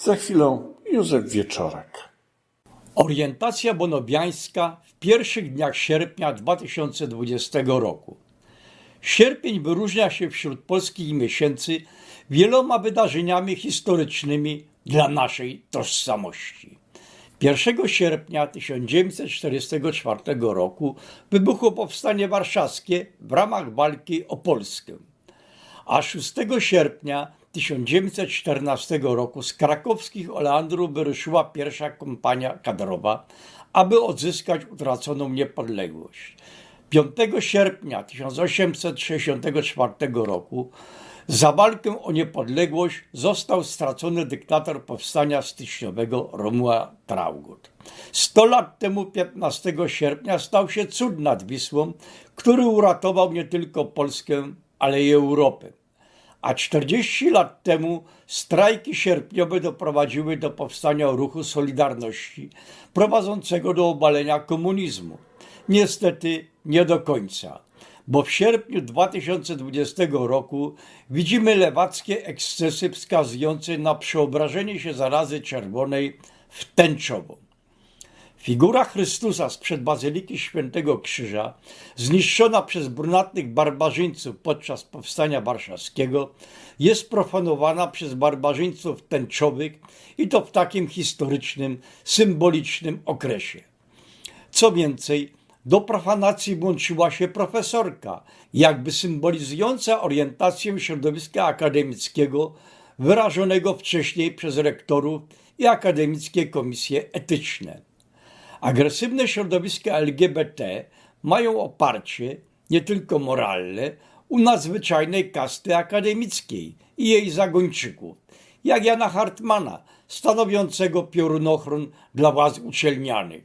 Za chwilę Józef Wieczorek. Orientacja bonobiańska w pierwszych dniach sierpnia 2020 roku. Sierpień wyróżnia się wśród polskich miesięcy wieloma wydarzeniami historycznymi dla naszej tożsamości. 1 sierpnia 1944 roku wybuchło Powstanie Warszawskie w ramach walki o Polskę a 6 sierpnia 1914 roku z krakowskich Oleandrów wyruszyła pierwsza kompania kadrowa, aby odzyskać utraconą niepodległość. 5 sierpnia 1864 roku za walkę o niepodległość został stracony dyktator powstania styczniowego Romuald Traugott. 100 lat temu, 15 sierpnia, stał się cud nad Wisłą, który uratował nie tylko Polskę, ale i Europę. A 40 lat temu strajki sierpniowe doprowadziły do powstania ruchu Solidarności, prowadzącego do obalenia komunizmu. Niestety nie do końca, bo w sierpniu 2020 roku widzimy lewackie ekscesy wskazujące na przeobrażenie się zarazy czerwonej w tęczową. Figura Chrystusa sprzed Bazyliki Świętego Krzyża, zniszczona przez brunatnych barbarzyńców podczas powstania warszawskiego, jest profanowana przez barbarzyńców tęczowych i to w takim historycznym, symbolicznym okresie. Co więcej, do profanacji włączyła się profesorka, jakby symbolizująca orientację środowiska akademickiego wyrażonego wcześniej przez rektorów i akademickie komisje etyczne. Agresywne środowiska LGBT mają oparcie nie tylko moralne u nadzwyczajnej kasty akademickiej i jej zagończyków, jak Jana Hartmana, stanowiącego piorunochron dla władz uczelnianych,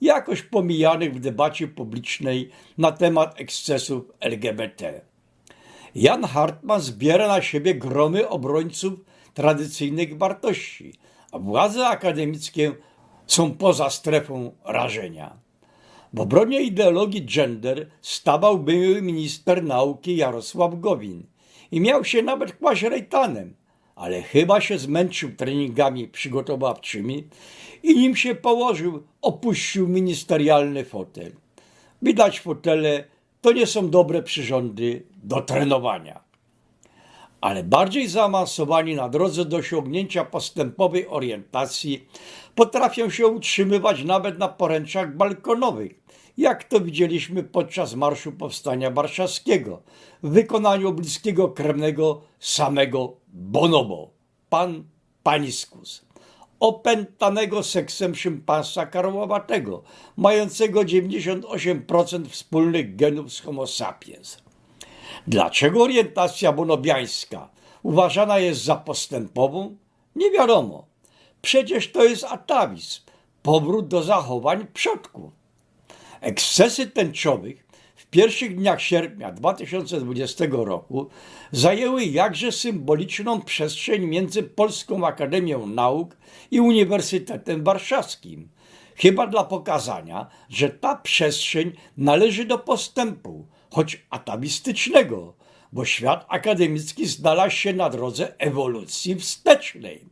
jakoś pomijanych w debacie publicznej na temat ekscesów LGBT. Jan Hartman zbiera na siebie gromy obrońców tradycyjnych wartości, a władze akademickie są poza strefą rażenia. W obronie ideologii gender stawał były minister nauki Jarosław Gowin i miał się nawet kłaść rejtanem, ale chyba się zmęczył treningami przygotowawczymi i nim się położył, opuścił ministerialny fotel. Widać fotele to nie są dobre przyrządy do trenowania ale bardziej zaawansowani na drodze do osiągnięcia postępowej orientacji potrafią się utrzymywać nawet na poręczach balkonowych, jak to widzieliśmy podczas Marszu Powstania Warszawskiego w wykonaniu bliskiego krewnego samego Bonobo, pan Paniskus, opętanego seksem szympansa karłowatego, mającego 98% wspólnych genów z Homo sapiens. Dlaczego orientacja bonobiańska uważana jest za postępową? Nie wiadomo. Przecież to jest atawizm, powrót do zachowań przodków. Ekscesy tęczowych w pierwszych dniach sierpnia 2020 roku zajęły jakże symboliczną przestrzeń między Polską Akademią Nauk i Uniwersytetem Warszawskim. Chyba dla pokazania, że ta przestrzeń należy do postępu, choć atawistycznego, bo świat akademicki znalazł się na drodze ewolucji wstecznej.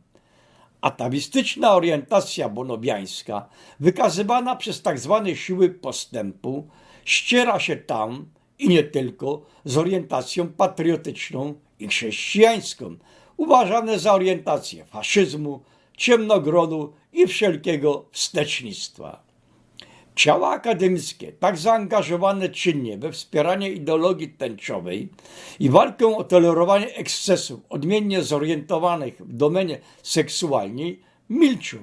Atawistyczna orientacja bonobiańska, wykazywana przez tzw. Tak siły postępu, ściera się tam i nie tylko z orientacją patriotyczną i chrześcijańską, uważane za orientację faszyzmu, ciemnogronu i wszelkiego wstecznictwa. Ciała akademickie, tak zaangażowane czynnie we wspieranie ideologii tęczowej i walkę o tolerowanie ekscesów odmiennie zorientowanych w domenie seksualnej, milczą.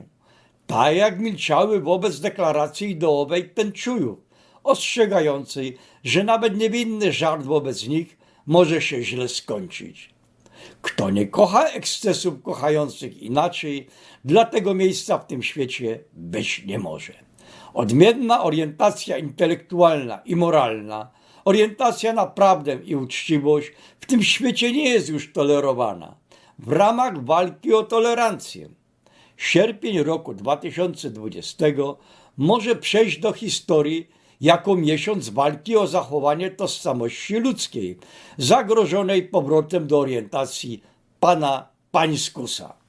Tak jak milczały wobec deklaracji ideowej tęczujów, ostrzegającej, że nawet niewinny żart wobec nich może się źle skończyć. Kto nie kocha ekscesów kochających inaczej, dla tego miejsca w tym świecie być nie może. Odmienna orientacja intelektualna i moralna, orientacja na prawdę i uczciwość w tym świecie nie jest już tolerowana. W ramach walki o tolerancję. Sierpień roku 2020 może przejść do historii jako miesiąc walki o zachowanie tożsamości ludzkiej, zagrożonej powrotem do orientacji pana Pańskusa.